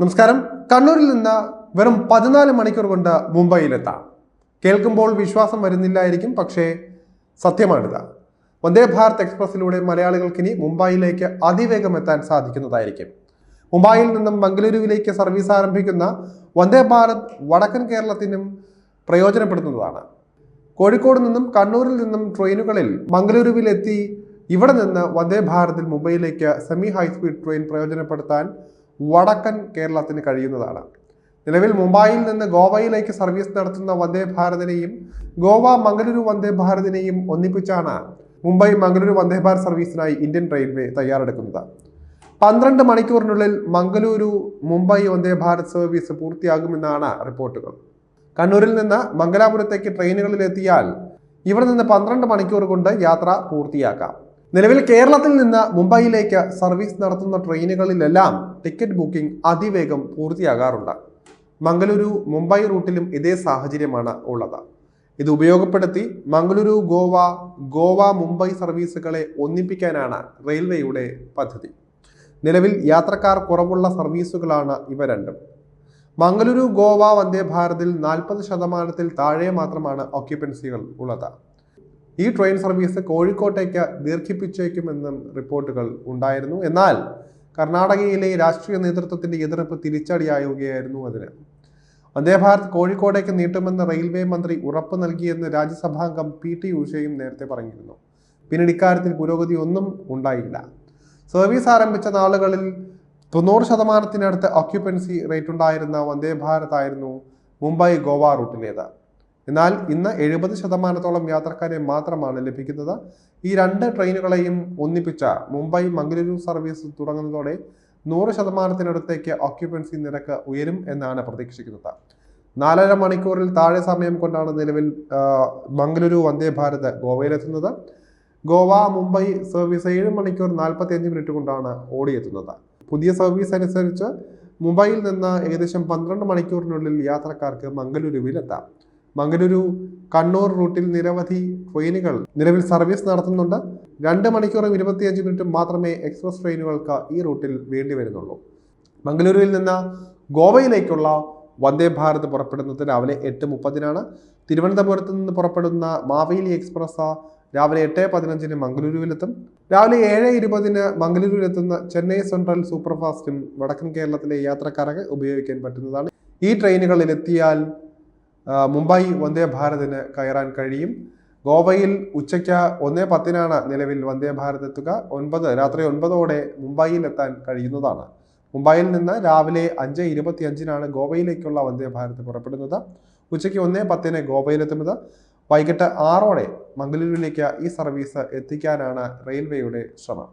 നമസ്കാരം. കണ്ണൂരിൽ നിന്ന് വെറും പതിനാല് മണിക്കൂർ കൊണ്ട് മുംബൈയിലെത്താം. കേൾക്കുമ്പോൾ വിശ്വാസം വരുന്നില്ലായിരിക്കും പക്ഷേ സത്യമാണിത്. വന്ദേ ഭാരത് എക്സ്പ്രസിലൂടെ മലയാളികൾക്കിനി മുംബൈയിലേക്ക് അതിവേഗം എത്താൻ സാധിക്കുന്നതായിരിക്കും. മുംബൈയിൽ നിന്നും ബംഗളൂരുവിലേക്ക് സർവീസ് ആരംഭിക്കുന്ന വന്ദേ ഭാരത് വടക്കൻ കേരളത്തിനും പ്രയോജനപ്പെടുത്തുന്നതാണ്. കോഴിക്കോട് നിന്നും കണ്ണൂരിൽ നിന്നും ട്രെയിനുകളിൽ മംഗളൂരുവിലെത്തി ഇവിടെ നിന്ന് വന്ദേ ഭാരതിൽ മുംബൈയിലേക്ക് സെമി ഹൈസ്പീഡ് ട്രെയിൻ പ്രയോജനപ്പെടുത്താൻ വടക്കൻ കേരളത്തിന് കഴിയുന്നതാണ്. നിലവിൽ മുംബൈയിൽ നിന്ന് ഗോവയിലേക്ക് സർവീസ് നടത്തുന്ന വന്ദേ ഭാരതിനെയും ഗോവ മംഗലൂരു വന്ദേ ഭാരതിനെയും ഒന്നിപ്പിച്ചാണ് മുംബൈ മംഗലൂരു വന്ദേ ഭാരത് സർവീസിനായി ഇന്ത്യൻ റെയിൽവേ തയ്യാറെടുക്കുന്നത്. പന്ത്രണ്ട് മണിക്കൂറിനുള്ളിൽ മംഗലൂരു മുംബൈ വന്ദേ ഭാരത് സർവീസ് പൂർത്തിയാകുമെന്നാണ് റിപ്പോർട്ടുകൾ. കണ്ണൂരിൽ നിന്ന് മംഗലാപുരത്തേക്ക് ട്രെയിനുകളിൽ എത്തിയാൽ ഇവിടെ നിന്ന് പന്ത്രണ്ട് മണിക്കൂർ കൊണ്ട് യാത്ര പൂർത്തിയാക്കാം. നിലവിൽ കേരളത്തിൽ നിന്ന് മുംബൈയിലേക്ക് സർവീസ് നടത്തുന്ന ട്രെയിനുകളിലെല്ലാം ടിക്കറ്റ് ബുക്കിംഗ് അതിവേഗം പൂർത്തിയാകാറുണ്ട്. മംഗളൂരു മുംബൈ റൂട്ടിലും ഇതേ സാഹചര്യമാണ് ഉള്ളത്. ഇത് ഉപയോഗപ്പെടുത്തി മംഗളൂരു ഗോവ ഗോവ മുംബൈ സർവീസുകളെ ഒന്നിപ്പിക്കാനാണ് റെയിൽവേയുടെ പദ്ധതി. നിലവിൽ യാത്രക്കാർ കുറവുള്ള സർവീസുകളാണ് ഇവ രണ്ടും. മംഗളൂരു ഗോവ വന്ദേ ഭാരതിൽ നാൽപ്പത് ശതമാനത്തിൽ താഴെ മാത്രമാണ് ഓക്യുപ്പൻസികൾ ഉള്ളത്. ഈ ട്രെയിൻ സർവീസ് കോഴിക്കോട്ടേക്ക് ദീർഘിപ്പിച്ചേക്കുമെന്നും റിപ്പോർട്ടുകൾ ഉണ്ടായിരുന്നു. എന്നാൽ കർണാടകയിലെ രാഷ്ട്രീയ നേതൃത്വത്തിന്റെ എതിർപ്പ് തിരിച്ചടിയാവുകയായിരുന്നു അതിന്. വന്ദേ ഭാരത് കോഴിക്കോടേക്ക് നീട്ടുമെന്ന് റെയിൽവേ മന്ത്രി ഉറപ്പ് നൽകിയെന്ന് രാജ്യസഭാംഗം പി ടി ഉഷയും നേരത്തെ പറഞ്ഞിരുന്നു. പിന്നീട് ഇക്കാര്യത്തിൽ പുരോഗതി ഒന്നും ഉണ്ടായില്ല. സർവീസ് ആരംഭിച്ച നാളുകളിൽ തൊണ്ണൂറ് ശതമാനത്തിനടുത്ത് ഓക്യുപ്പൻസി റേറ്റ് ഉണ്ടായിരുന്ന വന്ദേ ഭാരത് ആയിരുന്നു മുംബൈ ഗോവ റൂട്ടിലേത്. എന്നാൽ ഇന്ന് എഴുപത് ശതമാനത്തോളം യാത്രക്കാരെ മാത്രമാണ് ലഭിക്കുന്നത്. ഈ രണ്ട് ട്രെയിനുകളെയും ഒന്നിപ്പിച്ച മുംബൈ മംഗലൂരു സർവീസ് തുടങ്ങുന്നതോടെ നൂറ് ശതമാനത്തിനടുത്തേക്ക് ഓക്യുപ്പൻസി നിരക്ക് ഉയരും എന്നാണ് പ്രതീക്ഷിക്കുന്നത്. നാലര മണിക്കൂറിൽ താഴെ സമയം കൊണ്ടാണ് നിലവിൽ മംഗലൂരു വന്ദേ ഭാരത് ഗോവയിലെത്തുന്നത്. ഗോവ മുംബൈ സർവീസ് ഏഴ് മണിക്കൂർ നാൽപ്പത്തി അഞ്ച് മിനിറ്റ് കൊണ്ടാണ് ഓടിയെത്തുന്നത്. പുതിയ സർവീസ് അനുസരിച്ച് മുംബൈയിൽ നിന്ന് ഏകദേശം പന്ത്രണ്ട് മണിക്കൂറിനുള്ളിൽ യാത്രക്കാർക്ക് മംഗളൂരുവിൽ എത്താം മംഗളൂരു കണ്ണൂർ റൂട്ടിൽ നിരവധി ട്രെയിനുകൾ നിലവിൽ സർവീസ് നടത്തുന്നുണ്ട്. രണ്ട് മണിക്കൂറും ഇരുപത്തിയഞ്ച് മിനിറ്റും മാത്രമേ എക്സ്പ്രസ് ട്രെയിനുകൾക്ക് ഈ റൂട്ടിൽ വേണ്ടി വരുന്നുള്ളൂ. മംഗലൂരുവിൽ നിന്ന് ഗോവയിലേക്കുള്ള വന്ദേ ഭാരത് പുറപ്പെടുന്നത് രാവിലെ എട്ട് മുപ്പതിനാണ്. തിരുവനന്തപുരത്ത് നിന്ന് പുറപ്പെടുന്ന മാവേലി എക്സ്പ്രസ് രാവിലെ എട്ട് പതിനഞ്ചിന് മംഗലൂരുവിലെത്തും. രാവിലെ ഏഴ് ഇരുപതിന് മംഗലൂരുവിലെത്തുന്ന ചെന്നൈ സെൻട്രൽ സൂപ്പർഫാസ്റ്റും വടക്കൻ കേരളത്തിലെ യാത്രക്കാരൊക്കെ ഉപയോഗിക്കാൻ പറ്റുന്നതാണ്. ഈ ട്രെയിനുകളിൽ എത്തിയാൽ മുംബൈ വന്ദേ ഭാരതിന് കയറാൻ കഴിയും. ഗോവയിൽ ഉച്ചയ്ക്ക് ഒന്നേ പത്തിനാണ് നിലവിൽ വന്ദേ ഭാരത് എത്തുക. ഒൻപത് രാത്രി ഒൻപതോടെ മുംബൈയിൽ എത്താൻ കഴിയുന്നതാണ്. മുംബൈയിൽ നിന്ന് രാവിലെ അഞ്ച് ഇരുപത്തി അഞ്ചിനാണ് ഗോവയിലേക്കുള്ള വന്ദേ ഭാരത് പുറപ്പെടുന്നത്. ഉച്ചയ്ക്ക് ഒന്നേ പത്തിന് ഗോവയിലെത്തുന്നത് വൈകിട്ട് ആറോടെ മംഗളൂരുവിലേക്ക് ഈ സർവീസ് എത്തിക്കാനാണ് റെയിൽവേയുടെ ശ്രമം.